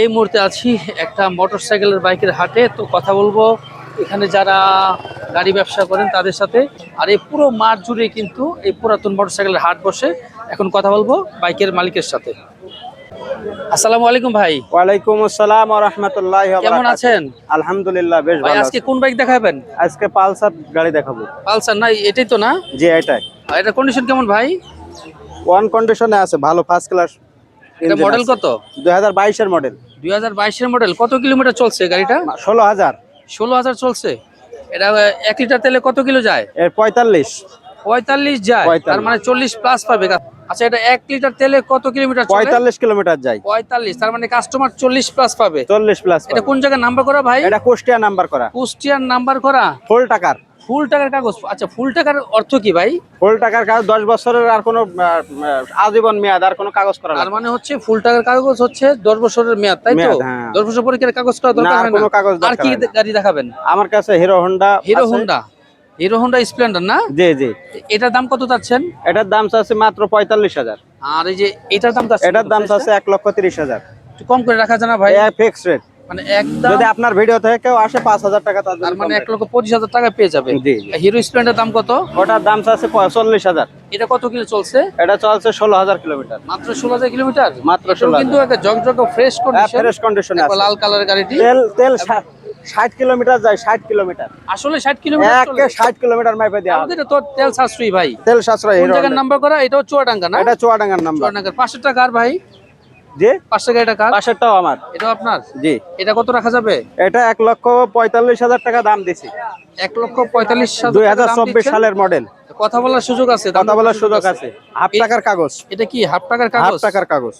এই মুহূর্তে আছি একটা মোটরসাইকেলের বাইকের হাটে। তো কথা বলব এখানে যারা গাড়ি ব্যবসা করেন তাদের সাথে। আর এই পুরো মাঠ জুড়ে কিন্তু এই পুরাতন মোটরসাইকেলের হাট বসে। এখন কথা বলব বাইকের মালিকের সাথে। আসসালামু আলাইকুম ভাই। ওয়ালাইকুম আসসালাম ওয়া রাহমাতুল্লাহি ওয়া কেমন আছেন? আলহামদুলিল্লাহ বেশ ভাই ভালো আজকে কোন বাইক দেখাবেন? আজকে পালসার গাড়ি দেখাবো। পালসার? না এটাই তো না? জি এটাই। এটা কন্ডিশন কেমন ভাই? ওয়ান কন্ডিশনে আছে ভালো ফার্স্ট ক্লাস এটা মডেল কত? দুই হাজার বাইশের মডেল দুই হাজার বাইশের মডেল কত কিলোমিটার চলছে গাড়িটা? ষোলো হাজার। ষোলো হাজার চলছে। এটা এক লিটার তেলে কত কিলো যায়? পঁয়তাল্লিশ। পঁয়তাল্লিশ যায়। তার মানে চল্লিশ প্লাস পাবে। আচ্ছা এটা এক লিটার তেলে কত কিলোমিটার চলে? পঁয়তাল্লিশ কিলোমিটার যায়। পঁয়তাল্লিশ তার মানে কাস্টমার চল্লিশ প্লাস পাবে। চল্লিশ প্লাস এটা কোন জায়গায় নাম্বার করা ভাই? এটা কুষ্টিয়া নাম্বার করা। কুষ্টিয়ার নাম্বার করা? ফুল টাকার ফুল টাকার কাগজ? আচ্ছা ফুল টাকার অর্থ কি ভাই? ফুল টাকার কাগজ দশ বছরের আর কোনো আজীবন মেয়াদ আর কোনো কাগজ করা তার মানে হচ্ছে ফুল টাকার কাগজ হচ্ছে দশ বছরের মেয়াদ তাই তো? হ্যাঁ। দশ বছর পরীক্ষার কাগজ করা দরকার হয় না? কাগজ আর কি গাড়ি দেখাবেন? আমার কাছে Hero Honda Hero. Honda? Hero Honda Splendor না? জি জি। এটার দাম কত চাচ্ছেন? এটার দাম আছে মাত্র পঁয়তাল্লিশ হাজার। আর এই যে এটার দাম এটার দাম আছে এক লক্ষ তিরিশ হাজার। কম করে রাখা যায় না ভাই? ফিক্স রেট মানে একদম যদি আপনার ভিডিও থেকে কেউ আসে পাঁচ হাজার টাকা তার মানে কম এক লক্ষ পঁচিশ হাজার টাকা পেয়ে যাবে। হিরো স্প্লেন্ডার দাম কত? ওটার দাম আছে চল্লিশ হাজার। এটা কত কিলো চলছে? এটা চলছে ষোলো হাজার কিলোমিটার। মাত্র ষোলো হাজার কিলোমিটার? মাত্র এটাও 16,000 কিন্তু একটা জগজগ ফ্রেশ কন্ডিশন ফ্রেশ কন্ডিশনে আছে। লাল কালারের গাড়িটি। তেল তেল ষাট কিলোমিটার যায় ষাট কিলোমিটার। আসলে ষাট কিলোমিটার একে ষাট কিলোমিটার মাইপে হবে। আমাদের তো তেল সাশ্রয়ী ভাই। তেল সাশ্রয় কোন জায়গার নাম্বার করা? এটাও চুয়াডাঙ্গা না? এটা চুয়াডাঙ্গার নাম্বার চুয়াডাঙ্গার। পাঁচশো টাকা আর ভাই? জি। পাঁচশো কার আমার। এটাও আপনার? জি। এটা কত রাখা যাবে? এটা এক লক্ষ পঁয়তাল্লিশ হাজার টাকা দাম দিছি। এক লক্ষ পঁয়তাল্লিশ দুই হাজার চব্বিশ সালের মডেল কথা বলার সুযোগ আছে কথা বলার সুযোগ আছে। হাফ টাকার কাগজ। এটা কি হাফ টাকার হাফ কাগজ? টাকার কাগজ।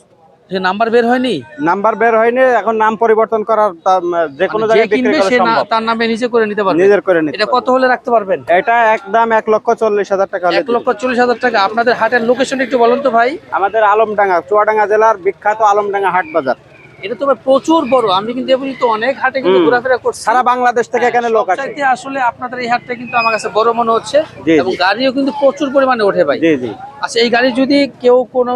যে নাম্বার বের হয়নি? নাম্বার বের হয়নি এখন নাম পরিবর্তন করার যে কোনো মানে জায়গায় কিনবে সে তার নামে নিজে করে নিতে পারবে? নিজের করে নিতে এটা কত হলে রাখতে পারবেন? এটা একদম এক লক্ষ চল্লিশ হাজার টাকা এক লক্ষ চল্লিশ হাজার টাকা। আপনাদের হাটের লোকেশন একটু বলুন তো ভাই। আমাদের আলমডাঙ্গা চুয়াডাঙ্গা জেলার বিখ্যাত আলমডাঙ্গা হাট বাজার। এটা তো প্রচুর বড়। আমি কিন্তু এ পর্যন্ত অনেক হাটে কিন্তু। ঘোরাফেরা করছি। সারা বাংলাদেশ থেকে এখানে লোক আছে আসলে আপনাদের এই হাটটা কিন্তু আমার কাছে বড় মনে হচ্ছে এবং গাড়িও কিন্তু প্রচুর পরিমাণে ওঠে ভাই। জি জি। আচ্ছা এই গাড়ি যদি কেউ কোনো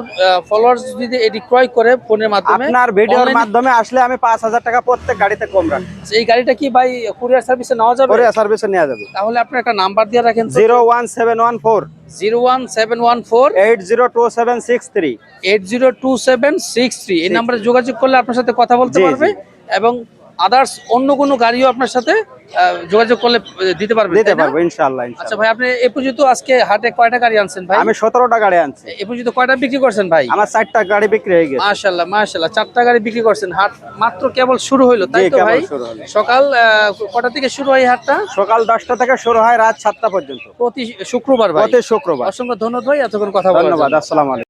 ফলোয়ার্স যদি এটি ক্রয় করে ফোনের মাধ্যমে আপনার ভিডিওর মাধ্যমে আসলে আমি পাঁচ হাজার টাকা প্রত্যেক গাড়িতে কম রাখি। আচ্ছা, এই গাড়িটা কি ভাই কুরিয়ার সার্ভিসে নেওয়া যাবে? করে সার্ভিসে নেওয়া যাবে। তাহলে আপনি একটা নাম্বার দিয়ে রাখেন zero one seven one four zero one seven one four eight zero two seven six three eight zero two seven six three এই নাম্বারে যোগাযোগ করলে আপনার সাথে কথা বলতে। পারবে। এবং আদার্স অন্য কোনো গাড়িও আপনার সাথে যোগাযোগ করলে দিতে পারবে দিতে পারব ইনশাল্লাহ আচ্ছা ভাই আপনি এ পর্যন্ত আজকে হাটে কয়টা গাড়ি আনছেন ভাই? আমি সতেরোটা গাড়ি আনছি। এ পর্যন্ত কয়টা বিক্রি করছেন ভাই? আমার চারটা গাড়ি বিক্রি হয়ে গেছে। মাশাল্লাহ মাশাল্লাহ চারটা গাড়ি বিক্রি করছেন। হাট মাত্র কেবল শুরু হইল তাই তো ভাই? সকাল কটা থেকে শুরু হয় হাটটা? সকাল দশটা থেকে শুরু হয় রাত সাতটা পর্যন্ত। প্রতি শুক্রবার ভাই। প্রতি শুক্রবার। অসংখ্য ধন্যবাদ ভাই এতক্ষণ কথা ধন্যবাদ। আসসালামু আলাইকুম।